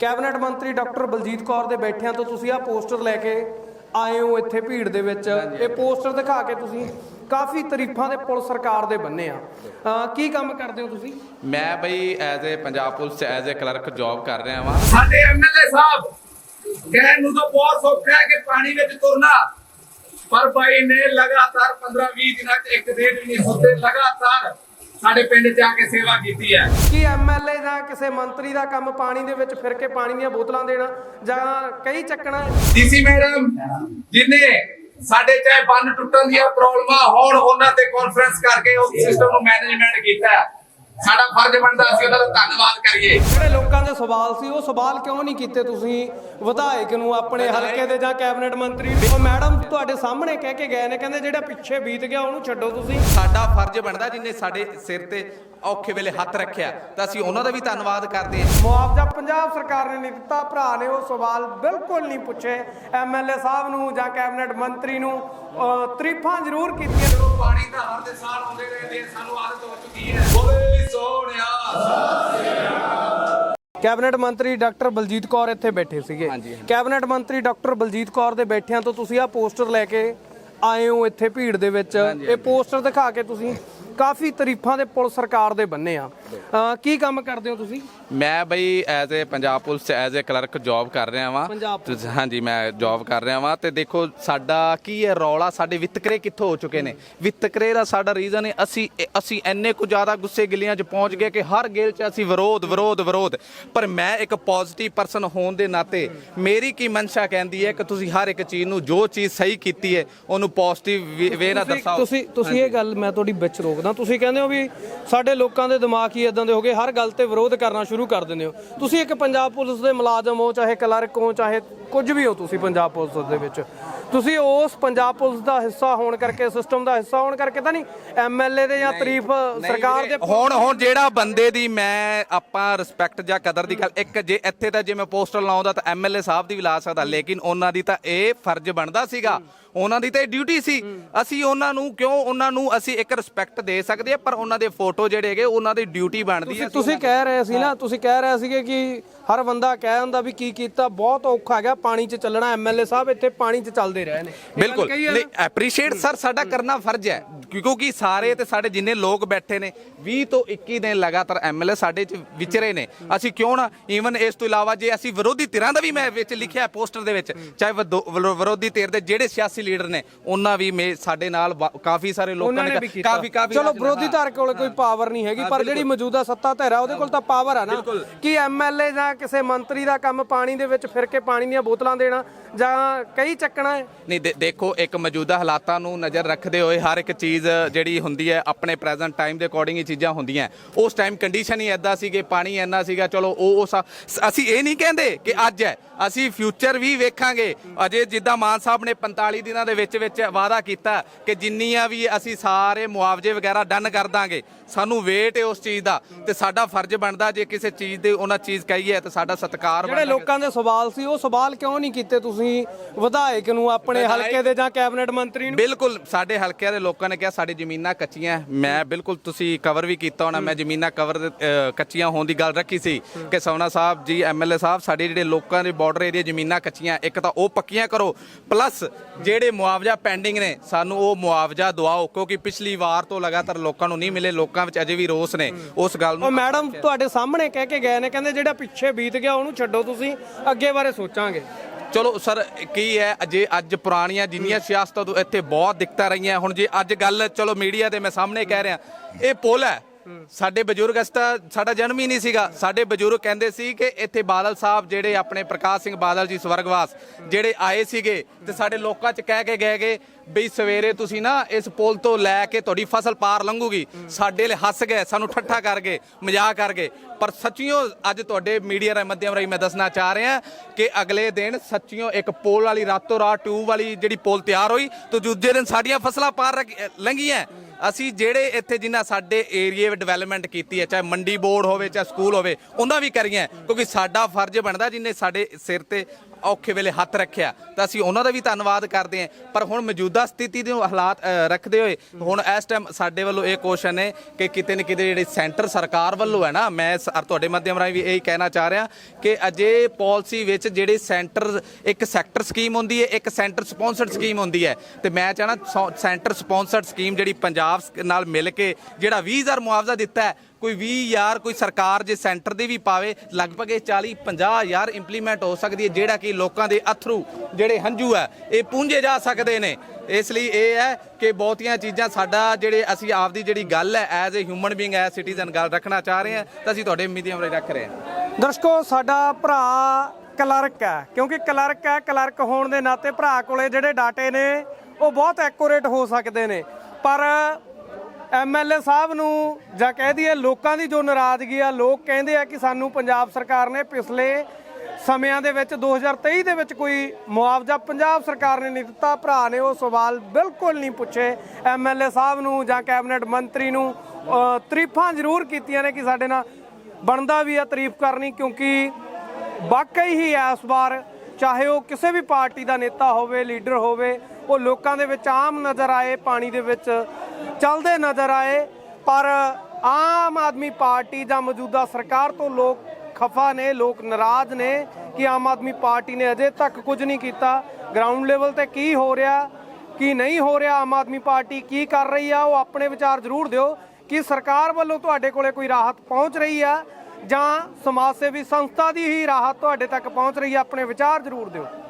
Cabinet ਮੰਤਰੀ doctor Baljit Kaur ਦੇ ਬੈਠਿਆਂ ਤੋਂ ਤੁਸੀਂ ਆ ਪੋਸਟਰ ਲੈ ਕੇ ਆਏ ਹੋ ਇੱਥੇ ਭੀੜ ਦੇ ਵਿੱਚ। ਇਹ ਪੋਸਟਰ ਦਿਖਾ ਕੇ ਤੁਸੀਂ ਕਾਫੀ ਤਾਰੀਫਾਂ ਦੇ ਪੁਲ ਸਰਕਾਰ ਦੇ ਬੰਨੇ ਆ। ਕੀ ਕੰਮ ਕਰਦੇ ਹੋ ਤੁਸੀਂ? ਮੈਂ ਬਈ as a Punjab police as a clerk job ਕਰ ਰਿਹਾ ਵਾਂ। ਸਾਡੇ ਐਮਐਲਏ ਸਾਹਿਬ ਕਹਿਣ ਨੂੰ ਤਾਂ ਬਹੁਤ ਸੌਖਾ ਹੈ ਕਿ ਪਾਣੀ ਵਿੱਚ ਤੁਰਨਾ। ਪਰ ਬਾਈ ਨੇ ਲਗਾਤਾਰ 15-20 ਦਿਨਾਂ 'ਚ ਇੱਕ ਦਿਨ ਵੀ ਨਹੀਂ ਸੁੱਤੇ ਲਗਾਤਾਰ ਸਾਡੇ ਪਿੰਡ 'ਚ ਆ ਕੇ ਸੇਵਾ ਕੀਤੀ ਹੈ ਕੀ ਐਮਐਲਏ ਜਾਂ ਕਿਸੇ ਮੰਤਰੀ ਦਾ ਕੰਮ ਪਾਣੀ ਦੇ ਵਿੱਚ ਫਿਰ ਕੇ ਪਾਣੀ ਦੀਆਂ ਬੋਤਲਾਂ ਦੇਣਾ ਜਾਂ ਕਈ ਚੱਕਣਾ ਡੀਸੀ ਮੈਡਮ ਜਿਨੇ ਸਾਡੇ ਚਾਹੇ ਬੰਨ ਟੁੱਟਣ ਦੀਆਂ ਪ੍ਰੋਬਲਮਾਂ ਹੋਣ ਉਹਨਾਂ ਤੇ ਕਾਨਫਰੰਸ ਕਰਕੇ ਉਸ ਸਿਸਟਮ ਨੂੰ ਮੈਨੇਜਮੈਂਟ ਕੀਤਾ ਹੈ। ਸਾਡਾ ਫਰਜ਼ ਬਣਦਾ ਸੀ ਉਹਨਾਂ ਦਾ ਧੰਨਵਾਦ ਕਰੀਏ। ਜਿਹੜੇ ਲੋਕਾਂ ਦੇ ਸਵਾਲ ਸੀ ਉਹ ਸਵਾਲ ਕਿਉਂ ਨਹੀਂ ਕੀਤੇ ਤੁਸੀਂ? ਵਿਧਾਇਕ ਨੂੰ ਆਪਣੇ ਹਲਕੇ ਦੇ ਜਾਂ ਕੈਬਨਿਟ ਮੰਤਰੀ ਨੂੰ। ਉਹ ਮੈਡਮ ਤੁਹਾਡੇ ਸਾਹਮਣੇ ਕਹਿ ਕੇ ਗਏ ਨੇ ਕਹਿੰਦੇ ਜਿਹੜਾ ਪਿੱਛੇ ਬੀਤ ਗਿਆ ਉਹਨੂੰ ਛੱਡੋ ਤੁਸੀਂ। ਸਾਡਾ ਫਰਜ਼ ਬਣਦਾ ਜਿਨੇ ਸਾਡੇ ਸਿਰ ਤੇ ਔਖੇ ਵੇਲੇ ਹੱਥ ਰੱਖਿਆ ਤਾਂ ਅਸੀਂ ਉਹਨਾਂ ਦਾ ਵੀ ਧੰਨਵਾਦ ਕਰਦੇ ਹਾਂ। ਮੁਆਵਜ਼ਾ ਪੰਜਾਬ ਸਰਕਾਰ ਨੇ ਨਹੀਂ ਦਿੱਤਾ। ਭਰਾ ਨੇ ਉਹ ਸਵਾਲ ਬਿਲਕੁਲ ਨਹੀਂ ਪੁੱਛੇ। ਐਮਐਲਏ ਸਾਹਿਬ ਨੂੰ ਜਾਂ ਕੈਬਨਿਟ ਮੰਤਰੀ ਨੂੰ ਤਾਰੀਫਾਂ ਜ਼ਰੂਰ ਕੀਤੀਆਂ। ਜਦੋਂ ਪਾਣੀ ਦਾ ਹਰ ਦੇ ਸਾਲ ਆਉਂਦੇ ਰਹੇ ਨੇ ਸਾਨੂੰ ਆਦਤ ਹੋ ਚੁੱਕੀ ਹੈ। ਬੋਲੇ ਸੋਹਣਿਆ। ਕੈਬਨਿਟ ਮੰਤਰੀ ਡਾਕਟਰ ਬਲਜੀਤ ਕੌਰ ਇੱਥੇ ਬੈਠੇ ਸੀਗੇ। ਕੈਬਨਿਟ ਮੰਤਰੀ ਡਾਕਟਰ ਬਲਜੀਤ ਕੌਰ ਦੇ ਬੈਠਿਆਂ ਤੋਂ ਤੁਸੀਂ ਆ ਪੋਸਟਰ ਲੈ ਕੇ ਆਏ ਹੋ ਇੱਥੇ ਭੀੜ ਦੇ ਵਿੱਚ। ਇਹ ਪੋਸਟਰ ਦਿਖਾ ਕੇ ਤੁਸੀਂ ਕਾਫੀ ਤਾਰੀਫਾਂ ਦੇ ਪੁਲ ਸਰਕਾਰ ਦੇ ਬੰਨੇ ਆ। ਕੀ ਕੰਮ ਕਰਦੇ ਹੋ ਤੁਸੀਂ? ਮੈਂ ਬਈ ਐਜ਼ ਅ ਪੰਜਾਬ ਪੁਲਿਸ ਚ ਐਜ਼ ਅ ਕਲਰਕ ਜੌਬ ਕਰ ਰਿਹਾ ਵਾਂ। ਪੰਜਾਬ ਤੇ ਹਾਂਜੀ ਮੈਂ ਜੌਬ ਕਰ ਰਿਹਾ ਵਾਂ ਤੇ ਦੇਖੋ ਸਾਡਾ ਕੀ ਹੈ ਰੌਲਾ ਸਾਡੇ ਵਿਤਕਰੇ ਕਿੱਥੋਂ ਹੋ ਚੁੱਕੇ ਨੇ? ਵਿਤਕਰੇ ਦਾ ਸਾਡਾ ਰੀਜ਼ਨ ਹੈ ਅਸੀਂ ਅਸੀਂ ਇੰਨੇ ਕੁ ਜ਼ਿਆਦਾ ਗੁੱਸੇ ਗਿਲੀਆਂ 'ਚ ਪਹੁੰਚ ਗਏ ਕਿ ਹਰ ਗੇਲ 'ਚ ਅਸੀਂ ਵਿਰੋਧ ਵਿਰੋਧ ਵਿਰੋਧ। ਪਰ ਮੈਂ ਇੱਕ ਪੋਜ਼ਿਟਿਵ ਪਰਸਨ ਹੋਣ ਦੇ ਨਾਤੇ ਮੇਰੀ ਕੀ ਮਨਸ਼ਾ ਕਹਿੰਦੀ ਹੈ ਕਿ ਤੁਸੀਂ ਹਰ ਇੱਕ ਚੀਜ਼ ਨੂੰ ਜੋ ਚੀਜ਼ ਸਹੀ ਕੀਤੀ ਹੈ ਉਹਨੂੰ ਪੋਜ਼ਿਟਿਵ ਵੇ ਨਾਲ ਤੁਸੀਂ- ਦਰਸਾਓ। ਤੁਸੀਂ ਤੁਸੀਂ ਇਹ ਗੱਲ ਮੈਂ ਤੁਹਾਡੀ ਵਿੱਚ ਰੋਕਦਾ ਤੁਸੀਂ ਕਹਿੰਦੇ ਹੋ ਵੀ ਸਾਡੇ ਲੋਕਾਂ ਦੇ ਦਿਮਾਗ ਹੀ ਇਦਾਂ ਦੇ ਹੋ ਗਏ, ਹਰ ਗੱਲ ਤੇ ਵਿਰੋਧ ਕਰਨਾ ਸ਼ੁਰੂ ਕਰ ਦਿੰਦੇ ਹੋ। ਤੁਸੀਂ ਇੱਕ ਪੰਜਾਬ ਪੁਲਿਸ ਦੇ ਮੁਲਾਜ਼ਮ ਹੋ, ਚਾਹੇ ਕਲਰਕ ਹੋ, ਚਾਹੇ ਕੁਝ ਵੀ ਹੋ ਤੁਸੀਂ ਪੰਜਾਬ ਪੁਲਿਸ ਦੇ ਵਿੱਚ। ਤੁਸੀਂ ਉਸ ਪੰਜਾਬ ਪੁਲਿਸ ਦਾ ਹਿੱਸਾ ਹੋਣ ਕਰਕੇ ਸਿਸਟਮ ਦਾ ਹਿੱਸਾ ਹੋਣ ਕਰਕੇ ਤਾਂ ਨਹੀਂ ਐਮਐਲਏ ਦੇ ਜਾਂ ਤਾਰੀਫ ਸਰਕਾਰ ਦੇ ਹੁਣ ਹੁਣ ਜਿਹੜਾ ਬੰਦੇ ਦੀ ਮੈਂ ਆਪਾਂ ਰਿਸਪੈਕਟ ਜਾਂ ਕਦਰ ਦੀ ਗੱਲ ਇੱਕ ਜੇ ਇੱਥੇ ਤਾਂ ਜੇ ਮੈਂ ਪੋਸਟਰ ਲਾਉਂਦਾ ਤਾਂ ਐਮਐਲਏ ਸਾਹਿਬ ਦੀ ਵੀ ਲਾ ਸਕਦਾ ਲੇਕਿਨ ਉਹਨਾਂ ਦੀ ਤਾਂ ਇਹ ਫਰਜ਼ ਬਣਦਾ ਸੀਗਾ। ਉਹਨਾਂ ਦੀ ਤਾਂ ਇਹ ਡਿਊਟੀ ਸੀ। ਅਸੀਂ ਉਹਨਾਂ ਨੂੰ ਕਿਉਂ ਉਹਨਾਂ ਨੂੰ ਅਸੀਂ ਇੱਕ ਰਿਸਪੈਕਟ ਦੇ ਸਕਦੇ ਆ ਪਰ ਉਹਨਾਂ ਦੇ ਫੋਟੋ ਜਿਹੜੇ ਹੈਗੇ ਉਹਨਾਂ ਦੀ ਡਿਊਟੀ ਬਣਦੀ ਤੁਸੀਂ ਹੈ ਤੁਸੀਂ ਕਹਿ ਰਹੇ ਸੀ ਨਾ ਤੁਸੀਂ ਕਹਿ ਰਹੇ ਸੀਗੇ ਕਿ ਹਰ ਬੰਦਾ ਕਹਿ ਹੁੰਦਾ ਵੀ ਕੀ ਕੀਤਾ ਬਹੁਤ ਔਖਾ ਹੈਗਾ ਪਾਣੀ 'ਚ ਚੱਲਣਾ ਐਮਐਲਏ ਸਾਹਿਬ ਇੱਥੇ ਪਾਣੀ 'ਚ ਚੱਲਦੇ ਰਹੇ ਨੇ। ਬਿਲਕੁਲ। ਹੈ ਨਹੀਂ? ਐਪਰੀਸ਼ੀਏਟ ਸਰ ਸਾਡਾ ਕਰਨਾ ਫਰਜ਼ ਹੈ। ਕਿਉਂਕਿ ਸਾਰੇ ਤੇ ਸਾਡੇ ਜਿੰਨੇ ਲੋਕ ਬੈਠੇ ਨੇ 20 ਤੋਂ 21 ਦਿਨ ਲਗਾਤਾਰ ਐਮਐਲਏ ਸਾਡੇ ਚ ਵਿਚਰੇ ਨੇ। ਅਸੀਂ ਕਿਉਂ ਨਾ ਈਵਨ ਇਸ ਤੋਂ ਇਲਾਵਾ ਜੇ ਅਸੀਂ ਵਿਰੋਧੀ ਧਿਰਾਂ ਦਾ ਵੀ ਮੈਂ ਵਿੱਚ ਲਿਖਿਆ ਪੋਸਟਰ ਦੇ ਵਿੱਚ ਚਾਹੇ ਵਿਰੋਧੀ ਧਿਰ ਦੇ ਜਿਹੜੇ ਸਿਆਸੀ ਲੀਡਰ ਨੇ ਉਹਨਾਂ ਵੀ ਸਾਡੇ ਨਾਲ ਕਾਫੀ ਸਾਰੇ ਲੋਕਾਂ ਨੇ ਕਾਫੀ ਕਾਫੀ ਚਲੋ ਵਿਰੋਧੀ ਧਿਰ ਕੋਲ ਕੋਈ ਪਾਵਰ ਨਹੀਂ ਹੈਗੀ ਪਰ ਜਿਹੜੀ ਮੌਜੂਦਾ ਸੱਤਾ ਧਿਰ ਆ ਉਹਦੇ ਕੋਲ ਤਾਂ ਪਾਵਰ ਆ ਨਾ। ਕਿ ਐਮਐਲਏ ਜਾਂ ਕਿਸੇ ਮੰਤਰੀ ਦਾ ਕੰਮ ਪਾਣੀ ਦੇ ਵਿੱਚ ਫਿਰ ਕੇ ਪਾਣੀ ਦੀਆਂ ਬੋਤਲਾਂ ਦੇਣਾ ਜਾਂ ਕਈ ਚੱਕਣਾ ਹੈ ਨਹੀਂ ਦੇਖੋ ਇੱਕ ਮੌਜੂਦਾ ਹਾਲਾਤਾਂ ਨੂੰ ਨਜ਼ਰ ਰੱਖਦੇ ਹੋਏ ਹਰ ਇੱਕ ਚੀਜ਼ ਜਿਹੜੀ ਹੁੰਦੀ ਹੈ ਆਪਣੇ ਪ੍ਰੈਜ਼ੈਂਟ ਟਾਈਮ ਦੇ ਅਕੋਰਡਿੰਗ ਹੀ ਚੀਜ਼ਾਂ ਹੁੰਦੀਆਂ। ਉਸ ਟਾਈਮ ਕੰਡੀਸ਼ਨ ਹੀ ਐਦਾਂ ਸੀ ਕਿ ਪਾਣੀ ਇੰਨਾ ਸੀਗਾ ਚਲੋ ਉਹ ਉਸ ਅਸੀਂ ਇਹ ਨਹੀਂ ਕਹਿੰਦੇ ਕਿ ਅੱਜ ਹੈ। ਅਸੀਂ ਫਿਊਚਰ ਵੀ ਵੇਖਾਂਗੇ। ਅਜੇ ਜਿੱਦਾਂ ਮਾਨ ਸਾਹਿਬ ਨੇ 45 ਦਿਨਾਂ ਦੇ ਵਿੱਚ ਵਿੱਚ ਵਾਅਦਾ ਕੀਤਾ ਕਿ ਜਿੰਨੀਆਂ ਵੀ ਅਸੀਂ ਸਾਰੇ ਮੁਆਵਜ਼ੇ ਵਗੈਰਾ ਡਨ ਕਰ ਦਾਂਗੇ ਸਾਨੂੰ ਵੇਟ ਹੈ ਉਸ ਚੀਜ਼ ਦਾ ਤੇ ਸਾਡਾ ਫਰਜ਼ ਬਣਦਾ ਜੇ ਕਿਸੇ ਚੀਜ਼ ਦੇ ਉਹਨਾਂ ਚੀਜ਼ ਕਹੀਏ ਤਾਂ ਸਾਡਾ ਸਤਿਕਾਰ ਜਿਹੜੇ ਬਣਦਾ। ਲੋਕਾਂ ਦੇ ਸਵਾਲ ਸੀ ਉਹ ਸਵਾਲ ਕਿਉਂ ਨਹੀਂ ਕੀਤੇ ਤੁਸੀਂ? ਵਿਧਾਇਕ ਨੂੰ ਆਪਣੇ ਹਲਕੇ ਦੇ ਜਾਂ ਕੈਬਨਿਟ ਮੰਤਰੀ ਨੂੰ? ਬਿਲਕੁਲ ਸਾਡੇ ਹਲਕਿਆਂ ਦੇ ਲੋਕਾਂ ਨੇ ਕਿਹਾ ਸਾਡੀ ਜ਼ਮੀਨਾਂ ਕੱਚੀਆਂ। ਮੈਂ ਬਿਲਕੁਲ ਤੁਸੀਂ ਕਵਰ ਵੀ ਕੀਤਾ ਹੋਣਾ ਮੈਂ ਜ਼ਮੀਨਾਂ ਕਵਰ ਕੱਚੀਆਂ ਹੋਣ ਦੀ ਗੱਲ ਰੱਖੀ ਸੀ ਕਿ ਸੋਨਾ ਸਾਹਿਬ ਜੀ ਐਮਐਲਏ ਸਾਹਿਬ ਸਾਡੇ ਜਿਹੜੇ ਲੋਕਾਂ ਦੇ ਬਾਰਡਰ ਏਰੀਆ ਜ਼ਮੀਨਾਂ ਕੱਚੀਆਂ ਇੱਕ ਤਾਂ ਉਹ ਪੱਕੀਆਂ ਕਰੋ। ਪਲੱਸ ਜਿਹੜੇ ਮੁਆਵਜ਼ਾ ਪੈਂਡਿੰਗ ਨੇ ਸਾਨੂੰ ਉਹ ਮੁਆਵਜ਼ਾ ਦਿਵਾਓ ਕਿਉਂਕਿ ਪਿਛਲੀ ਵਾਰ ਤੋਂ ਲਗਾਤਾਰ ਲੋਕਾਂ ਨੂੰ ਨਹੀਂ ਮਿਲੇ ਲੋਕਾਂ ਵਿੱਚ ਅਜੇ ਵੀ ਰੋਸ ਨੇ। ਉਸ ਗੱਲ ਉਹ ਨੂੰ ਮੈਡਮ ਤੁਹਾਡੇ ਸਾਹਮਣੇ ਕਹਿ ਕੇ ਗਏ ਨੇ ਕਹਿੰਦੇ ਜਿਹੜਾ ਪਿੱਛੇ ਬੀਤ ਗਿਆ ਉਹਨੂੰ ਛੱਡੋ ਤੁਸੀਂ ਅੱਗੇ ਬਾਰੇ ਸੋਚਾਂਗੇ। ਚਲੋ ਸਰ, ਕੀ ਹੈ ਜੇ ਅੱਜ ਪੁਰਾਣੀਆਂ ਜਿੰਨੀਆਂ ਸਿਆਸਤਾਂ ਤੋਂ ਇੱਥੇ ਬਹੁਤ ਦਿੱਕਤਾਂ ਰਹੀਆਂ। ਹੁਣ ਜੇ ਅੱਜ ਗੱਲ, ਚਲੋ ਮੀਡੀਆ ਦੇ ਮੈਂ ਸਾਹਮਣੇ ਕਹਿ ਰਿਹਾ, ਇਹ ਪੁਲ ਹੈ। ਸਾਡੇ ਬਜ਼ੁਰਗ ਅਸ ਤਾਂ ਸਾਡਾ ਜਨਮ ਹੀ ਨਹੀਂ ਸੀਗਾ। ਸਾਡੇ ਬਜ਼ੁਰਗ ਕਹਿੰਦੇ ਸੀ ਕਿ ਇੱਥੇ ਬਾਦਲ ਸਾਹਿਬ ਜਿਹੜੇ ਆਪਣੇ ਪ੍ਰਕਾਸ਼ ਸਿੰਘ ਬਾਦਲ ਜੀ ਸਵਰਗਵਾਸ ਜਿਹੜੇ ਆਏ ਸੀਗੇ ਤੇ ਸਾਡੇ ਲੋਕਾਂ 'ਚ ਕਹਿ ਕੇ ਗਏ ਗਏ ਬਈ ਸਵੇਰੇ ਤੁਸੀਂ ਨਾ ਇਸ ਪੁਲ ਤੋਂ ਲੈ ਕੇ ਤੁਹਾਡੀ ਫਸਲ ਪਾਰ ਲੰਘੂਗੀ। ਸਾਡੇ ਲਈ ਹੱਸ ਗਏ, ਸਾਨੂੰ ਠੱਠਾ ਕਰ ਗਏ, ਮਜ਼ਾਕ ਕਰ ਗਏ। ਪਰ ਸੱਚੀਓ ਅੱਜ ਤੁਹਾਡੇ ਮੀਡੀਆ ਦੇ ਮਾਧਿਅਮ ਰਾਹੀਂ ਮੈਂ ਦੱਸਣਾ ਚਾਹ ਰਿਹਾ ਕਿ ਅਗਲੇ ਦਿਨ ਸੱਚੀਓ ਇੱਕ ਪੁਲ ਵਾਲੀ ਰਾਤੋਂ ਰਾਤ ਟਿਊਬ ਵਾਲੀ ਜਿਹੜੀ ਪੁਲ ਤਿਆਰ ਹੋਈ ਤੇ ਦੂਜੇ ਦਿਨ ਸਾਡੀਆਂ ਫਸਲਾਂ ਪਾਰ ਰੱਖ- ਲੰਘੀਆਂ। ਅਸੀਂ ਜਿਹੜੇ ਇੱਥੇ ਜਿਨ੍ਹਾਂ ਸਾਡੇ ਏਰੀਏ ਵਿੱਚ ਡਿਵੈਲਪਮੈਂਟ ਕੀਤੀ ਹੈ, ਚਾਹੇ ਮੰਡੀ ਬੋਰਡ ਹੋਵੇ, ਚਾਹੇ ਸਕੂਲ ਹੋਵੇ, ਉਹਨਾਂ ਵੀ ਕਰੀਏ ਕਿਉਂਕਿ ਸਾਡਾ ਫਰਜ਼ ਬਣਦਾ ਜਿਨੇ ਸਾਡੇ ਸਿਰ ਤੇ ਔਖੇ ਵੇਲੇ ਹੱਥ ਰੱਖਿਆ। ਤਾਂ ਅਸੀਂ ਉਹਨਾਂ ਦਾ ਵੀ ਧੰਨਵਾਦ ਕਰਦੇ ਹਾਂ। ਪਰ ਹੁਣ ਮੌਜੂਦਾ ਸਥਿਤੀ ਦੇ ਹਾਲਾਤ ਰੱਖਦੇ ਹੋਏ, ਹੁਣ ਇਸ ਟਾਈਮ ਸਾਡੇ ਵੱਲੋਂ ਇਹ ਕੋਸ਼ਿਸ਼ ਹੈ ਕਿ ਕਿਤੇ ਨਾ ਕਿਤੇ ਜਿਹੜੇ ਸੈਂਟਰ ਸਰਕਾਰ ਵੱਲੋਂ ਹੈ ਨਾ, ਮੈਂ ਤੁਹਾਡੇ ਮਾਧਿਅਮ ਰਾਹੀਂ ਵੀ ਇਹੀ ਕਹਿਣਾ ਚਾਹ ਰਿਹਾ ਕਿ ਅਜੇ ਪਾਲਿਸੀ ਵਿੱਚ ਜਿਹੜੇ ਸੈਂਟਰ, ਇੱਕ ਸੈਕਟਰ ਸਕੀਮ ਹੁੰਦੀ ਹੈ, ਇੱਕ ਸੈਂਟਰ ਸਪਾਂਸਰਡ ਸਕੀਮ ਹੁੰਦੀ ਹੈ। ਤੇ ਮੈਂ ਚਾਹਣਾ ਸੈਂਟਰ ਸਪਾਂਸਰਡ ਸਕੀਮ ਜਿਹੜੀ ਪੰਜਾਬ ਨਾਲ ਮਿਲ ਕੇ ਜਿਹੜਾ 20000 ਮੁਆਵਜ਼ਾ ਦਿੱਤਾ ਹੈ ਕੋਈ 20000 ਕੋਈ ਸਰਕਾਰ ਜੇ ਸੈਂਟਰ ਦੇ ਵੀ ਪਾਵੇ, ਲਗਭਗ ਇਹ 40 50000 ਇੰਪਲੀਮੈਂਟ ਹੋ ਸਕਦੀ ਹੈ, ਜਿਹੜਾ ਕਿ ਲੋਕਾਂ ਦੇ ਅਥਰੂ ਜਿਹੜੇ ਹੰਝੂ ਹੈ, ਇਹ ਪੂੰਝੇ ਜਾ ਸਕਦੇ ਨੇ। ਇਸ ਲਈ ਇਹ ਹੈ ਕਿ ਬਹੁਤੀਆਂ ਚੀਜ਼ਾਂ ਸਾਡਾ ਜਿਹੜੇ ਅਸੀਂ ਆਪਦੀ ਜਿਹੜੀ ਗੱਲ ਹੈ as a human being as citizen ਗੱਲ ਰੱਖਣਾ ਚਾਹ ਰਹੇ ਹਾਂ, ਤਾਂ ਅਸੀਂ ਤੁਹਾਡੇ ਮੀਡੀਆ ਰਾਹੀਂ ਰੱਖ ਰਹੇ ਹਾਂ। ਦਰਸ਼ਕੋ, ਸਾਡਾ ਭਰਾ ਕਲਰਕ ਹੈ, ਕਿਉਂਕਿ ਕਲਰਕ ਹੈ, ਕਲਰਕ ਹੋਣ ਦੇ ਨਾਤੇ ਭਰਾ ਕੋਲੇ ਜਿਹੜੇ ਡਾਟੇ ਨੇ, ਉਹ ਬਹੁਤ ਐਕੂਰੇਟ ਹੋ ਸਕਦੇ ਨੇ। ਪਰ ਐਮਐਲਏ ਸਾਹਿਬ ਨੂੰ ਜਾਂ ਕਹਿ ਦਈਏ ਲੋਕਾਂ ਦੀ ਜੋ ਨਾਰਾਜ਼ਗੀ ਆ ਲੋਕ ਕਹਿੰਦੇ ਆ ਕਿ ਸਾਨੂੰ ਪੰਜਾਬ ਸਰਕਾਰ ਨੇ ਪਿਛਲੇ ਸਮਿਆਂ ਦੇ ਵਿੱਚ 2023 ਦੇ ਵਿੱਚ ਕੋਈ ਮੁਆਵਜ਼ਾ ਪੰਜਾਬ ਸਰਕਾਰ ਨੇ ਨਹੀਂ ਦਿੱਤਾ। ਭਰਾ ਨੇ ਉਹ ਸਵਾਲ ਬਿਲਕੁਲ ਨਹੀਂ ਪੁੱਛੇ। ਐਮਐਲਏ ਸਾਹਿਬ ਨੂੰ ਜਾਂ ਕੈਬਨਿਟ ਮੰਤਰੀ ਨੂੰ ਅ, ਤਾਰੀਫਾਂ ਜ਼ਰੂਰ ਕੀਤੀਆਂ ਨੇ ਕਿ ਸਾਡੇ ਨਾਲ ਬਣਦਾ ਵੀ ਆ ਤਾਰੀਫ ਕਰਨੀ ਕਿਉਂਕਿ ਵਾਕਈ ਹੀ ਇਸ ਵਾਰ ਚਾਹੇ ਉਹ ਕਿਸੇ ਵੀ ਪਾਰਟੀ ਦਾ ਨੇਤਾ ਹੋਵੇ ਲੀਡਰ ਹੋਵੇ ਉਹ ਲੋਕਾਂ ਦੇ ਵਿੱਚ ਆਮ ਨਜ਼ਰ ਆਏ ਪਾਣੀ ਦੇ ਵਿੱਚ ਚੱਲਦੇ ਨਜ਼ਰ ਆਏ, ਪਰ ਆਮ ਆਦਮੀ ਪਾਰਟੀ ਜਾਂ ਮੌਜੂਦਾ ਸਰਕਾਰ ਤੋਂ ਲੋਕ ਖਫਾ ਨੇ, ਲੋਕ ਨਾਰਾਜ਼ ਨੇ ਕਿ ਆਮ ਆਦਮੀ ਪਾਰਟੀ ਨੇ ਅਜੇ ਤੱਕ ਕੁਝ ਨਹੀਂ ਕੀਤਾ। ਗਰਾਊਂਡ ਲੈਵਲ ਤੇ ਕੀ ਹੋ ਰਿਹਾ, ਕੀ ਨਹੀਂ ਹੋ ਰਿਹਾ ਆਮ ਆਦਮੀ ਪਾਰਟੀ, ਕੀ ਕਰ ਰਹੀ ਆ, ਉਹ ਆਪਣੇ ਵਿਚਾਰ ਜ਼ਰੂਰ ਦਿਓ ਕਿ ਸਰਕਾਰ ਵੱਲੋਂ ਤੁਹਾਡੇ ਕੋਲੇ ਕੋਈ ਰਾਹਤ ਪਹੁੰਚ ਰਹੀ ਆ ਜਾਂ ਸਮਾਜ ਸੇਵੀ ਸੰਸਥਾ ਦੀ ਹੀ ਰਾਹਤ ਤੁਹਾਡੇ ਤੱਕ ਪਹੁੰਚ ਰਹੀ ਆ, ਆਪਣੇ ਵਿਚਾਰ ਜ਼ਰੂਰ ਦਿਓ।